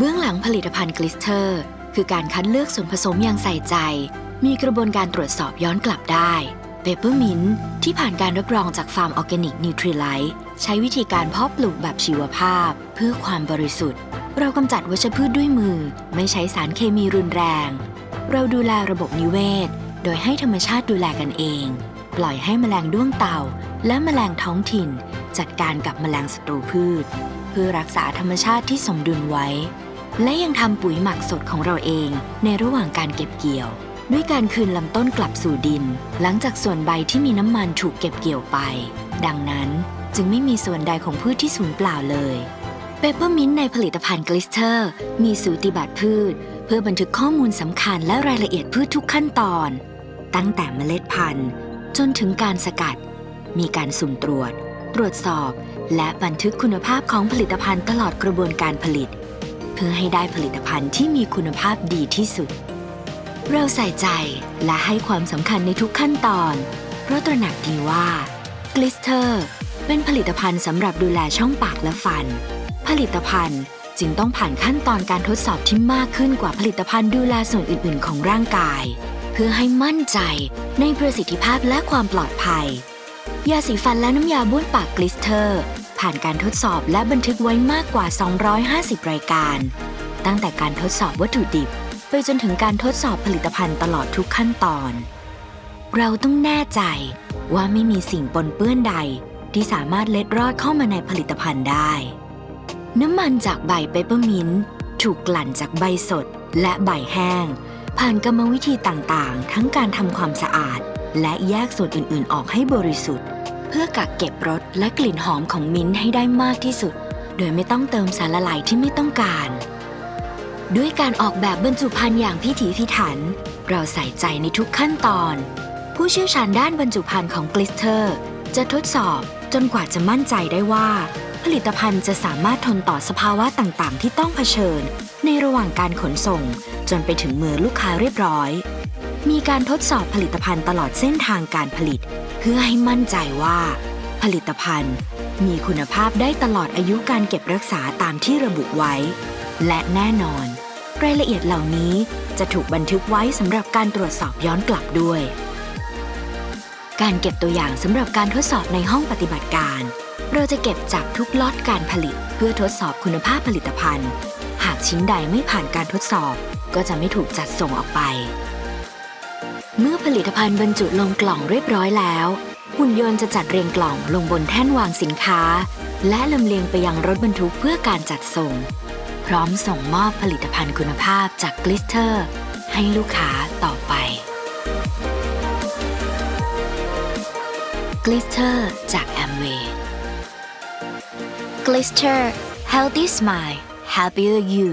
เบื้องหลังผลิตภัณฑ์กลิสเตอร์ คือการคัดเลือกส่วนผสมอย่างใส่ใจ มีกระบวนการตรวจสอบย้อนกลับได้เปเปอร์มินที่ผ่านการรับรองจากฟาร์มออร์แกนิกนิวทรีไลท์ใช้วิธีการเพาะปลูกแบบชีวภาพ เพื่อความบริสุทธิ์ เรากำจัดวัชพืชด้วยมือ ไม่ใช้สารเคมีรุนแรง เราดูแลระบบนิเวศ โดยให้ธรรมชาติดูแลกันเอง ปล่อยให้แมลงด้วงเต่า และแมลงท้องถิ่น จัดการกับแมลงศัตรูพืช เพื่อรักษาธรรมชาติที่สมดุลไว้ และยังทำปุ๋ยหมักสดของเราเองในระหว่างการเก็บเกี่ยว ด้วยการคืนลำต้นกลับสู่ดิน หลังจากส่วนใบที่มีน้ำมันถูกเก็บเกี่ยวไป ดังนั้นจึงไม่มีส่วนใดของพืชที่สูญเปล่าเลยเปเปอร์มินต์ในผลิตภัณฑ์กลิสเตอร์ มีสูติบัตรพืช เพื่อบันทึกข้อมูลสำคัญและรายละเอียดพืชทุกขั้นตอน ตั้งแต่เมล็ดพันธุ์ จนถึงการสกัด มีการสุ่มตรวจ ตรวจสอบ และบันทึกคุณภาพของผลิตภัณฑ์ตลอดกระบวนการผลิต พื่อให้ได้ผลิตภัณฑ์ที่มีคุณภาพดีที่สุด เราใส่ใจและให้ความสำคัญในทุกขั้นตอน เพราะตระหนักดีว่ากลิสเตอร์เป็นผลิตภัณฑ์สำหรับดูแลช่องปากและฟัน ผลิตภัณฑ์จึงต้องผ่านขั้นตอนการทดสอบที่มากขึ้นกว่าผลิตภัณฑ์ดูแลส่วนอื่น ๆ ของร่างกาย เพื่อให้มั่นใจในประสิทธิภาพและความปลอดภัย ยาสีฟันและน้ำยาบ้วนปากกลิสเตอร์ ผ่านการทดสอบและบันทึกไว้มากกว่า 250 รายการ ตั้งแต่การทดสอบวัตถุดิบ ไปจนถึงการทดสอบผลิตภัณฑ์ตลอดทุกขั้นตอน เราต้องแน่ใจว่าไม่มีสิ่งปนเปื้อนใดที่สามารถเล็ดรอดเข้ามาในผลิตภัณฑ์ได้ น้ำมันจากใบเปเปอร์มินต์ถูกกลั่นจากใบสดและใบแห้ง ผ่านกรรมวิธีต่างๆ ทั้งการทำความสะอาด และแยกส่วนอื่นๆ ออกให้บริสุทธิ์ เพื่อกักเก็บรสและกลิ่นหอมของมิ้นท์ให้ได้มากที่สุด โดยไม่ต้องเติมสารละลายที่ไม่ต้องการ ด้วยการออกแบบบรรจุภัณฑ์อย่างพิถีพิถัน เราใส่ใจในทุกขั้นตอน ผู้เชี่ยวชาญด้านบรรจุภัณฑ์ของกลิสเตอร์ จะทดสอบจนกว่าจะมั่นใจได้ว่า ผลิตภัณฑ์จะสามารถทนต่อสภาวะต่างๆ ที่ต้องเผชิญ ในระหว่างการขนส่ง จนไปถึงมือลูกค้าเรียบร้อย มีการทดสอบผลิตภัณฑ์ตลอดเส้นทางการผลิต พื่อให้มั่นใจว่า ผลิตภัณฑ์มีคุณภาพได้ตลอดอายุการเก็บรักษาตามที่ระบุไว้ และแน่นอน รายละเอียดเหล่านี้จะถูกบันทึกไว้สำหรับการตรวจสอบย้อนกลับด้วย การเก็บตัวอย่างสำหรับการทดสอบในห้องปฏิบัติการ เราจะเก็บจากทุกล็อตการผลิต เพื่อทดสอบคุณภาพผลิตภัณฑ์ หากชิ้นใดไม่ผ่านการทดสอบ ก็จะไม่ถูกจัดส่งออกไป เมื่อผลิตภัณฑ์บรรจุลงกล่องเรียบร้อยแล้ว หุ่นยนต์จะจัดเรียงกล่องลงบนแท่นวางสินค้า และลำเลียงไปยังรถบรรทุกเพื่อการจัดส่ง พร้อมส่งมอบผลิตภัณฑ์คุณภาพจากกลิสเตอร์ ให้ลูกค้าต่อไปกลิสเตอร์จากแอมเวย์ Glister Healthy Smile Happier You